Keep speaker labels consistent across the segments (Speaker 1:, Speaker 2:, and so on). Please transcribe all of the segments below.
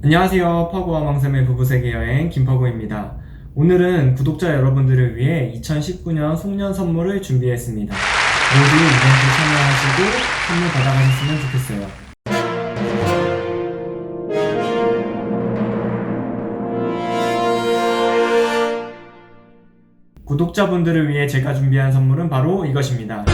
Speaker 1: 안녕하세요. 퍼고와 멍sem의 부부세계 여행 김퍼고입니다. 오늘은 구독자 여러분들을 위해 2019년 송년 선물을 준비했습니다. 모두 이벤트 참여하시고 선물 받아가셨으면 좋겠어요. 구독자분들을 위해 제가 준비한 선물은 바로 이것입니다.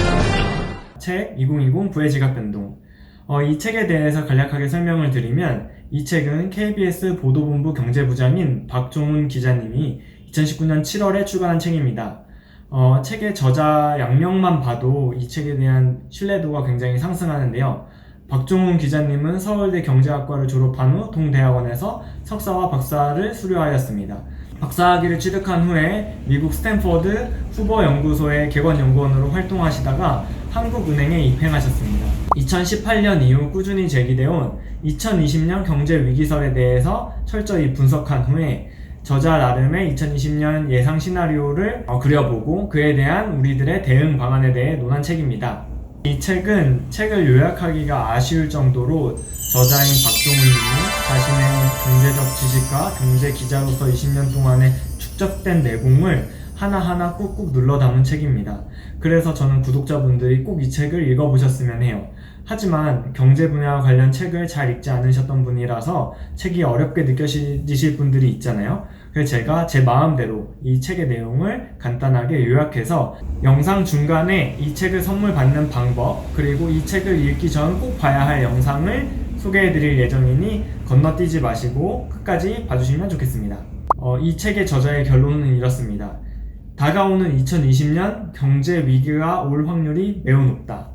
Speaker 1: 책 2020 부의 지각 변동. 어, 이 책에 대해서 간략하게 설명을 드리면 이 책은 KBS 보도본부 경제부장인 박종훈 기자님이 2019년 7월에 출간한 책입니다. 어, 책의 저자 양명만 봐도 이 책에 대한 신뢰도가 굉장히 상승하는데요. 박종훈 기자님은 서울대 경제학과를 졸업한 후 동대학원에서 석사와 박사를 수료하였습니다. 박사학위를 취득한 후에 미국 스탠퍼드 후보 연구소의 개건 연구원으로 활동하시다가 한국은행에 입행하셨습니다. 2018년 이후 꾸준히 제기되어 2020년 경제 위기설에 대해서 철저히 분석한 후에 저자 나름의 2020년 예상 시나리오를 어, 그려보고 그에 대한 우리들의 대응 방안에 대해 논한 책입니다. 이 책은 책을 요약하기가 아쉬울 정도로 저자인 박종훈님이 자신의 경제적 지식과 경제 기자로서 20년 동안에 축적된 내공을 하나하나 꾹꾹 눌러 담은 책입니다. 그래서 저는 구독자분들이 꼭 이 책을 읽어보셨으면 해요. 하지만 경제 분야와 관련 책을 잘 읽지 않으셨던 분이라서 책이 어렵게 느껴지실 분들이 있잖아요. 그래서 제가 제 마음대로 이 책의 내용을 간단하게 요약해서 영상 중간에 이 책을 선물 받는 방법 그리고 이 책을 읽기 전 꼭 봐야 할 영상을 소개해 드릴 예정이니 건너뛰지 마시고 끝까지 봐주시면 좋겠습니다. 어, 이 책의 저자의 결론은 이렇습니다. 다가오는 2020년 경제 위기가 올 확률이 매우 높다.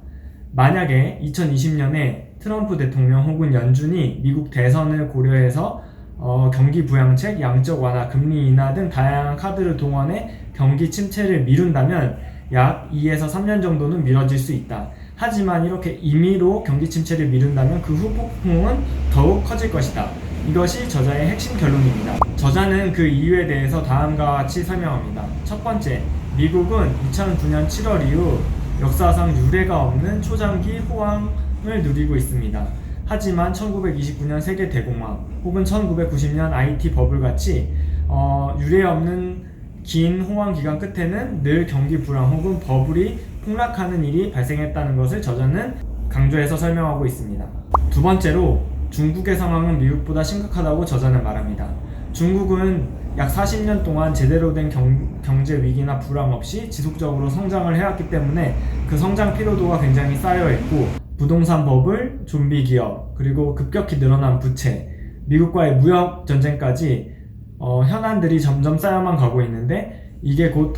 Speaker 1: 만약에 2020년에 트럼프 대통령 혹은 연준이 미국 대선을 고려해서 어, 경기 부양책, 양적 완화, 금리 인하 등 다양한 카드를 동원해 경기 침체를 미룬다면 약 2에서 3년 정도는 미뤄질 수 있다. 하지만 이렇게 임의로 경기 침체를 미룬다면 그 후폭풍은 더욱 커질 것이다. 이것이 저자의 핵심 결론입니다. 저자는 그 이유에 대해서 다음과 같이 설명합니다. 첫 번째, 미국은 2009년 7월 이후 역사상 유례가 없는 초장기 호황을 누리고 있습니다. 하지만 1929년 세계 대공황 혹은 1990년 IT 버블 같이 어, 유례 없는 긴 호황 기간 끝에는 늘 경기 불황 혹은 버블이 폭락하는 일이 발생했다는 것을 저자는 강조해서 설명하고 있습니다. 두 번째로 중국의 상황은 미국보다 심각하다고 저자는 말합니다. 중국은 약 40년 동안 제대로 된 경, 경제 위기나 불황 없이 지속적으로 성장을 해왔기 때문에 그 성장 피로도가 굉장히 쌓여 있고 부동산 버블, 좀비 기업, 그리고 급격히 늘어난 부채, 미국과의 무역 전쟁까지 어, 현안들이 점점 쌓여만 가고 있는데 이게 곧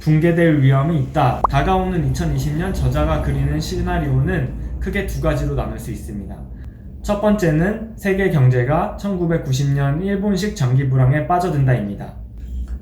Speaker 1: 붕괴될 위험이 있다. 다가오는 2020년 저자가 그리는 시나리오는 크게 두 가지로 나눌 수 있습니다. 첫 번째는 세계 경제가 1990년 일본식 장기 불황에 빠져든다입니다.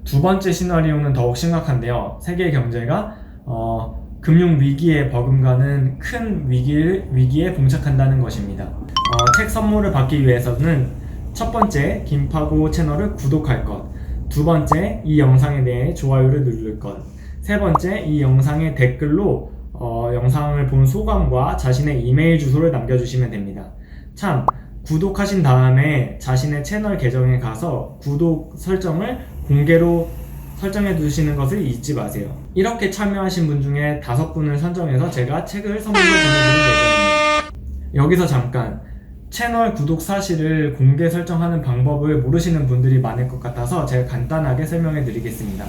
Speaker 1: 두 번째 시나리오는 더욱 심각한데요. 세계 경제가 어, 금융 위기에 버금가는 큰 위기를, 위기에 봉착한다는 것입니다. 어, 책 선물을 받기 위해서는 첫 번째 김파고 채널을 구독할 것, 두 번째 이 영상에 대해 좋아요를 누를 것, 세 번째 이 영상의 댓글로 어, 영상을 본 소감과 자신의 이메일 주소를 남겨주시면 됩니다. 참 구독하신 다음에 자신의 채널 계정에 가서 구독 설정을 공개로 설정해 두시는 것을 잊지 마세요. 이렇게 참여하신 분 중에 다섯 분을 선정해서 제가 책을 선물로 보내드릴 예정입니다. 여기서 잠깐 채널 구독 사실을 공개 설정하는 방법을 모르시는 분들이 많을 것 같아서 제가 간단하게 설명해 드리겠습니다.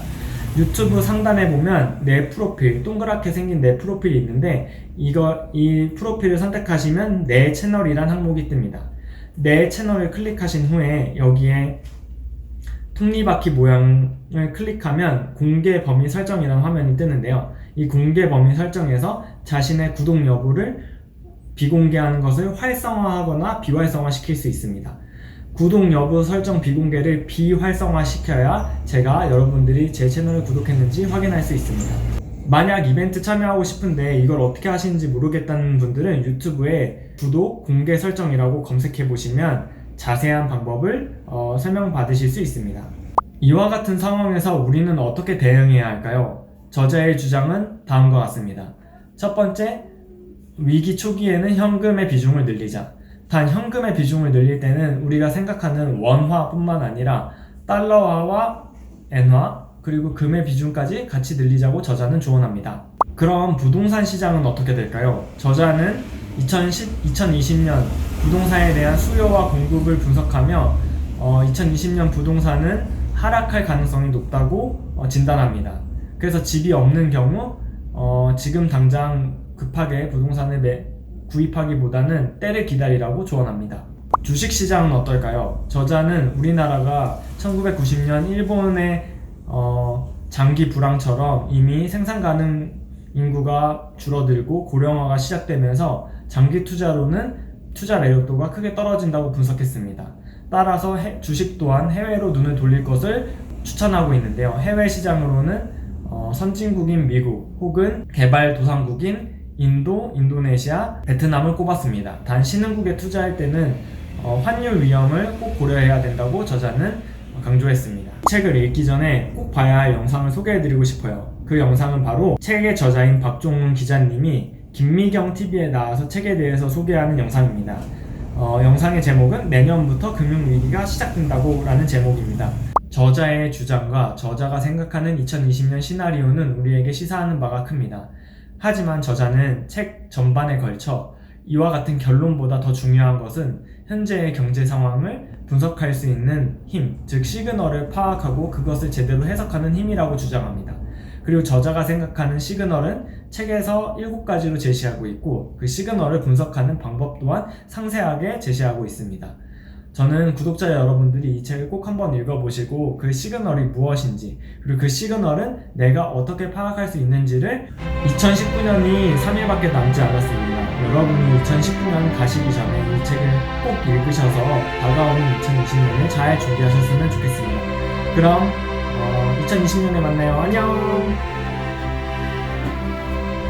Speaker 1: 유튜브 상단에 보면 내 프로필, 동그랗게 생긴 내 프로필이 있는데 이거 이 프로필을 선택하시면 내 채널이란 항목이 뜹니다. 내 채널을 클릭하신 후에 여기에 톱니바퀴 모양을 클릭하면 공개 범위 설정이라는 화면이 뜨는데요. 이 공개 범위 설정에서 자신의 구독 여부를 비공개하는 것을 활성화하거나 비활성화 시킬 수 있습니다. 구독 여부 설정 비공개를 비활성화 시켜야 제가 여러분들이 제 채널을 구독했는지 확인할 수 있습니다. 만약 이벤트 참여하고 싶은데 이걸 어떻게 하시는지 모르겠다는 분들은 유튜브에 구독 공개 설정이라고 검색해 보시면 자세한 방법을 어, 설명 받으실 수 있습니다. 이와 같은 상황에서 우리는 어떻게 대응해야 할까요? 저자의 주장은 다음과 같습니다. 첫 번째, 위기 초기에는 현금의 비중을 늘리자. 단 현금의 비중을 늘릴 때는 우리가 생각하는 원화뿐만 아니라 달러화와 엔화 그리고 금의 비중까지 같이 늘리자고 저자는 조언합니다. 그럼 부동산 시장은 어떻게 될까요? 저자는 2010, 2020년 부동산에 대한 수요와 공급을 분석하며 어, 2020년 부동산은 하락할 가능성이 높다고 어, 진단합니다. 그래서 집이 없는 경우 어, 지금 당장 급하게 부동산을 매, 구입하기보다는 때를 기다리라고 조언합니다. 주식 시장은 어떨까요? 저자는 우리나라가 1990년 일본의 어, 장기 불황처럼 이미 생산 가능 인구가 줄어들고 고령화가 시작되면서 장기 투자로는 투자 매력도가 크게 떨어진다고 분석했습니다. 따라서 해- 주식 또한 해외로 눈을 돌릴 것을 추천하고 있는데요. 해외 시장으로는 어, 선진국인 미국 혹은 개발도상국인 인도, 인도네시아, 베트남을 꼽았습니다. 단 신흥국에 투자할 때는 어, 환율 위험을 꼭 고려해야 된다고 저자는 강조했습니다. 책을 읽기 전에 꼭 봐야 할 영상을 소개해드리고 싶어요. 그 영상은 바로 책의 저자인 박종훈 기자님이 김미경 TV에 나와서 책에 대해서 소개하는 영상입니다. 어, 영상의 제목은 내년부터 금융위기가 시작된다고 라는 제목입니다. 저자의 주장과 저자가 생각하는 2020년 시나리오는 우리에게 시사하는 바가 큽니다. 하지만 저자는 책 전반에 걸쳐 이와 같은 결론보다 더 중요한 것은 현재의 경제 상황을 분석할 수 있는 힘, 즉 시그널을 파악하고 그것을 제대로 해석하는 힘이라고 주장합니다. 그리고 저자가 생각하는 시그널은 책에서 7가지로 제시하고 있고 그 시그널을 분석하는 방법 또한 상세하게 제시하고 있습니다. 저는 구독자 여러분들이 이 책을 꼭 한번 읽어보시고 그 시그널이 무엇인지 그리고 그 시그널은 내가 어떻게 파악할 수 있는지를 2019년이 3일밖에 남지 않았습니다. 여러분이 2019년 가시기 전에 이 책을 꼭 읽으셔서 다가오는 2020년을 잘 준비하셨으면 좋겠습니다. 그럼 어, 2020년에 만나요. 안녕!